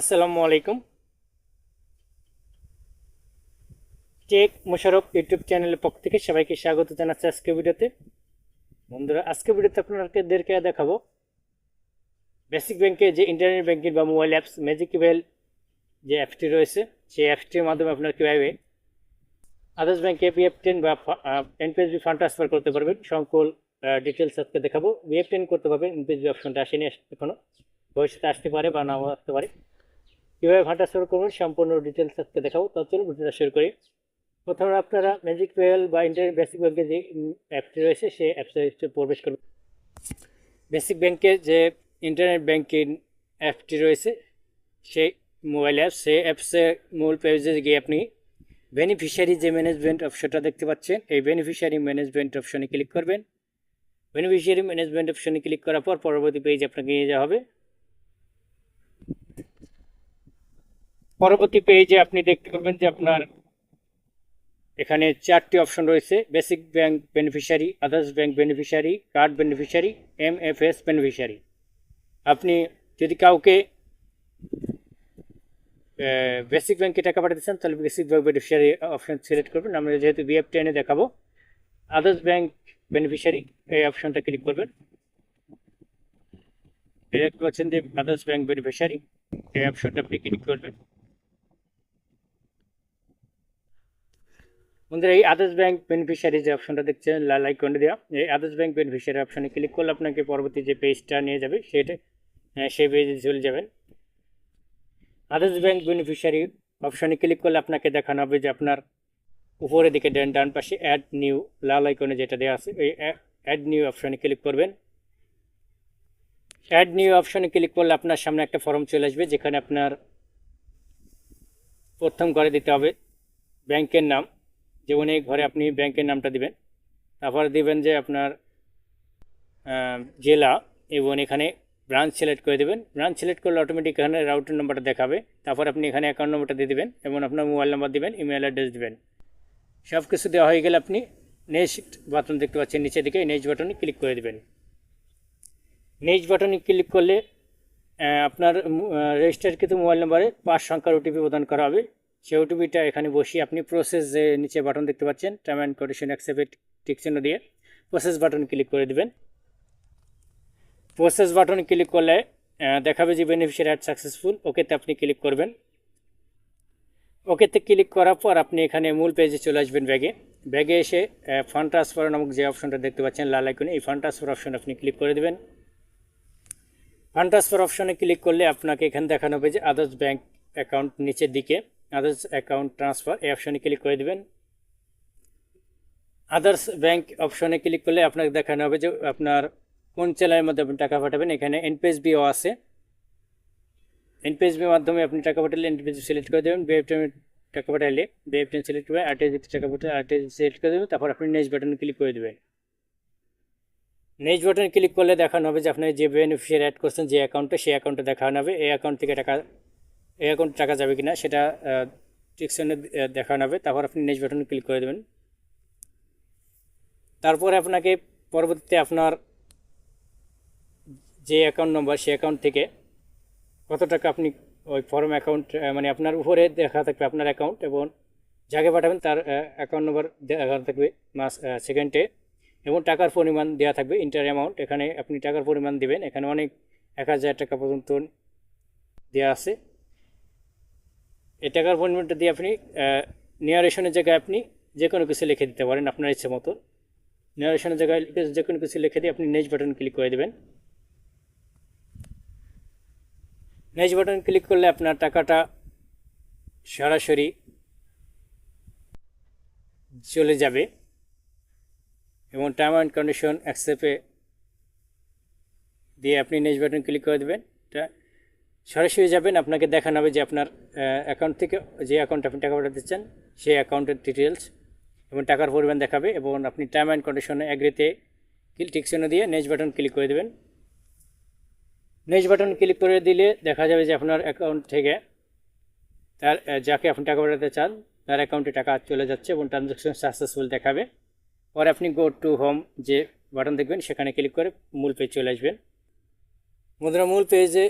আসসালামু আলাইকুম। Take Mosharraf YouTube চ্যানেলের পক্ষ থেকে সবাইকে স্বাগত জানাচ্ছি আজকে ভিডিওতে। বন্ধুরা আজকে ভিডিওতে আপনাদেরকে দেখাবো। বেসিক ব্যাংকে যে ইন্টারনেট ব্যাংকিং বা মোবাইল অ্যাপস, ম্যাজিক ওয়েল যে অ্যাপসটি রয়েছে, সেই অ্যাপসটির মাধ্যমে আপনারা কীভাবে আদার্স ব্যাংকে পিএফ টেন বা এনপিএসবি ফান্ড ট্রান্সফার করতে পারবেন, সকল ডিটেলস আজকে দেখাবো। বিএফ টেন করতে পারবেন, এনপিএসবি অপশনটা আসেনি এখনও ভবিষ্যতে আসতে পারে বা নাও আসতে পারে। কীভাবে ফান্ডটা শুরু করবেন সম্পূর্ণ ডিটেলস আজকে দেখাবো। তার চলুন ভিডিওটা শুরু করি। প্রথমে আপনারা ম্যাজিক ওয়েল বা ইন্টারনেট বেসিক ব্যাংকের যে অ্যাপটি রয়েছে, সেই অ্যাপসে প্রবেশ করুন। বেসিক ব্যাংকের যে ইন্টারনেট ব্যাংকিং অ্যাপটি রয়েছে, সেই মোবাইল অ্যাপ সেই অ্যাপসের মূল পেজে গিয়ে আপনি বেনিফিশিয়ারি যে ম্যানেজমেন্ট অপশনটা দেখতে পাচ্ছেন, এই বেনিফিশিয়ারি ম্যানেজমেন্ট অপশনে ক্লিক করবেন। বেনিফিশিয়ারি ম্যানেজমেন্ট অপশনে ক্লিক করার পর পরবর্তী পেজ আপনাকে নিয়ে যাওয়া হবে। পরবর্তী পেজে আপনি দেখতে পাবেন যে আপনার এখানে চারটি অপশন রয়েছে। BASIC bank beneficiary others bank beneficiary card beneficiary M F S beneficiary আপনি যদি কাউকে বেসিক ব্যাংকে টাকা পাঠাতে চান, তাহলে BASIC bank beneficiary option select করবেন। আমরা যেহেতু বিএফ টেনে দেখাবো আদার্স ব্যাংক বেনিফিশিয়ারি এই অপশনটা ক্লিক করবেন। দেখতে পাচ্ছেন যে আদার্স ব্যাংক বেনিফিশিয়ারি এই অপশনটা আপনি ক্লিক করবেন। বন্ধুরা, এই আদার্স ব্যাংক বেনিফিশিয়ারি যে অপশনটা দেখছেন, লাল আইকনে দেওয়া, এই আদার্স ব্যাংক বেনিফিশিয়ারি অপশনে ক্লিক করলে আপনাকে পরবর্তী যে পেজটা নিয়ে যাবে, সেটা সেই পেজে চলে যাবেন। আদার্স ব্যাংক বেনিফিশিয়ারি অপশনে ক্লিক করলে আপনাকে দেখানো হবে যে আপনার উপরের দিকে ডান ডান পাশে অ্যাড নিউ লাল আইকনে যেটা দেওয়া আছে ওই অ্যাড নিউ অপশনে ক্লিক করবেন। অ্যাড নিউ অপশনে ক্লিক করলে আপনার সামনে একটা ফর্ম চলে আসবে, যেখানে আপনার প্রথম করে দিতে হবে ব্যাংকের নাম। যেমন এই ঘরে আপনি ব্যাংকের নামটা দিবেন, তারপর দিবেন যে আপনার জেলা, এবং এখানে ব্রাঞ্চ সিলেক্ট করে দেবেন। ব্রাঞ্চ সিলেক্ট করলে অটোমেটিক এখানে রাউটার নাম্বারটা দেখাবে। তারপর আপনি এখানে অ্যাকাউন্ট নাম্বারটা দিয়ে দেবেন, এবং আপনার মোবাইল নাম্বার দেবেন ইমেল অ্যাড্রেস দিবেন। সব কিছু দেওয়া হয়ে গেলে আপনি নেক্সট বাটন দেখতে পাচ্ছেন, নিচের দিকে নেক্সট বাটনে ক্লিক করে দেবেন। নেক্সট বাটনে ক্লিক করলে আপনার রেজিস্টারকৃত মোবাইল নাম্বারে পাঁচ সংখ্যার ওটিপি প্রদান করা হবে। সেই ওটিপিটা এখানে বসিয়ে আপনি প্রসেস যে নিচে বাটন দেখতে পাচ্ছেন টার্ম অ্যান্ড কন্ডিশন অ্যাকসেপ্ট চিহ্ন দিয়ে প্রসেস বাটন ক্লিক করে দেবেন। প্রসেস বাটন ক্লিক করলে দেখাবে যে বেনিফিশিয়ারি অ্যাড সাকসেসফুল ওকেতে আপনি ক্লিক করবেন। ওকেতে ক্লিক করার পর আপনি এখানে মূল পেজে চলে আসবেন ব্যাগে। ব্যাগে এসে ফান্ড ট্রান্সফার নামক যে অপশনটা দেখতে পাচ্ছেন লাল আইকনে, এই ফান্ড ট্রান্সফার অপশন আপনি ক্লিক করে দেবেন। ফান্ড ট্রান্সফার অপশনে ক্লিক করলে আপনাকে এখানে দেখানো হবে যে আদার্স ব্যাঙ্ক অ্যাকাউন্ট নিচের দিকে। আদার্স অ্যাকাউন্ট ট্রান্সফার এই অপশনে ক্লিক করে দেবেন। আদার্স ব্যাংক অপশনে ক্লিক করলে আপনাকে দেখানো হবে যে আপনার কোন চ্যানেলের মধ্যে আপনি টাকা পাঠাবেন। এখানে এনপিএসবিও আছে। এনপিএসবির মাধ্যমে আপনি টাকা পাঠালে এনপিএসবি সিলেক্ট করে দেবেন। বিএফটেন টাকা পাঠালে বিএফটেন সিলেক্ট করে আরটিএস টাকা পাঠালে আরটিএস সিলেক্ট করে দেবেন। তারপর আপনি নেক্সট বাটনে ক্লিক করে দেবেন। নেক্সট বাটনে ক্লিক করলে দেখানো হবে যে আপনি যে বেনিফিশিয়ারি অ্যাড করছেন যে অ্যাকাউন্টে সেই অ্যাকাউন্টে দেখানো হবে। এই অ্যাকাউন্ট থেকে টাকা এই অ্যাকাউন্টে টাকা যাবে কিনা সেটা টিকশনে দেখানো হবে। তারপর আপনি নেক্সট বাটনে ক্লিক করে দেবেন। তারপরে আপনাকে পরবর্তীতে আপনার যে অ্যাকাউন্ট নম্বর সেই অ্যাকাউন্ট থেকে কত টাকা আপনি ওই ফর্ম অ্যাকাউন্ট মানে আপনার উপরে দেখা থাকবে আপনার অ্যাকাউন্ট এবং যাকে পাঠাবেন তার অ্যাকাউন্ট নম্বর দেখা থাকবে মাস সেকেন্ডে এবং টাকার পরিমাণ দেওয়া থাকবে ইন্টার অ্যামাউন্ট এখানে আপনি টাকার পরিমাণ দেবেন। এখানে অনেক এক হাজার টাকা পর্যন্ত দেওয়া আছে। এই টাকার পরিমাণটা দিয়ে আপনি নিয়ারেশনের জায়গায় আপনি যে কোনো কিছু লিখে দিতে পারেন আপনার ইচ্ছে মতো। নিয়ারেশনের জায়গায় যে কোনো কিছু লিখে দিয়ে আপনি নেক্সট বাটন ক্লিক করে দেবেন। নেক্সট বাটন ক্লিক করলে আপনার টাকাটা সরাসরি চলে যাবে এবং টার্ম অ্যান্ড কন্ডিশন অ্যাকসেপ্টে দিয়ে আপনি নেক্সট বাটন ক্লিক করে দেবেন। সরাসরি যাবেন, আপনাকে দেখানো হবে যে আপনার অ্যাকাউন্ট থেকে যে অ্যাকাউন্টে আপনি টাকা পাঠাতে চান, সেই অ্যাকাউন্টের ডিটেলস এবং টাকার পরিমাণ দেখাবে এবং আপনি টার্ম অ্যান্ড কন্ডিশনে অ্যাগ্রিতে টিকশনে দিয়ে নেক্সট বাটন ক্লিক করে দেবেন। নেক্সট বাটন ক্লিক করে দিলে দেখা যাবে যে আপনার অ্যাকাউন্ট থেকে তার যাকে আপনি টাকা পাঠাতে চান, তার অ্যাকাউন্টে টাকা চলে যাচ্ছে এবং ট্রানজ্যাকশন সাকসেসফুল দেখাবে। পরে আপনি গো টু হোম যে বাটন দেখবেন, সেখানে ক্লিক করে মূল পেজ চলে আসবেন। বন্ধুরা মূল পেজে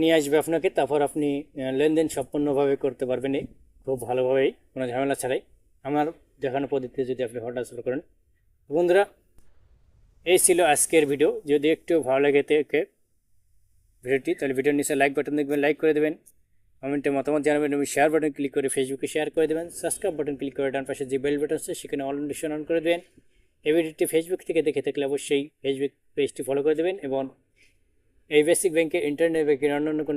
নিয়ে আসবে আপনাকে, তারপর আপনি লেনদেন সম্পূর্ণভাবে করতে পারবেন খুব ভালোভাবেই, কোনো ঝামেলা ছাড়াই। আমার দেখানো পদ্ধতিতে যদি আপনি হঠাৎ শুরু করেন। বন্ধুরা, এই ছিল আজকের ভিডিও। যদি একটু ভালো লাগে থেকে ভিডিওটি, তাহলে ভিডিওর নিচে লাইক বাটন দেখবেন লাইক করে দেবেন। কমেন্টে মতামত জানাবেন এবং শেয়ার বাটন ক্লিক করে ফেসবুকে শেয়ার করে দেবেন। সাবস্ক্রাইব বাটন ক্লিক করে ডান পাশে যে বেল বাটন আছে, সেখানে অল নোটিফিকেশন অন করে দেবেন। এই ভিডিওটি ফেসবুক থেকে দেখে থাকলে অবশ্যই ফেসবুক পেজটি ফলো করে দেবেন এবং এই বেসিক ব্যাংকে ইন্টারনেট ব্যাংকের অন্যান্য কোনো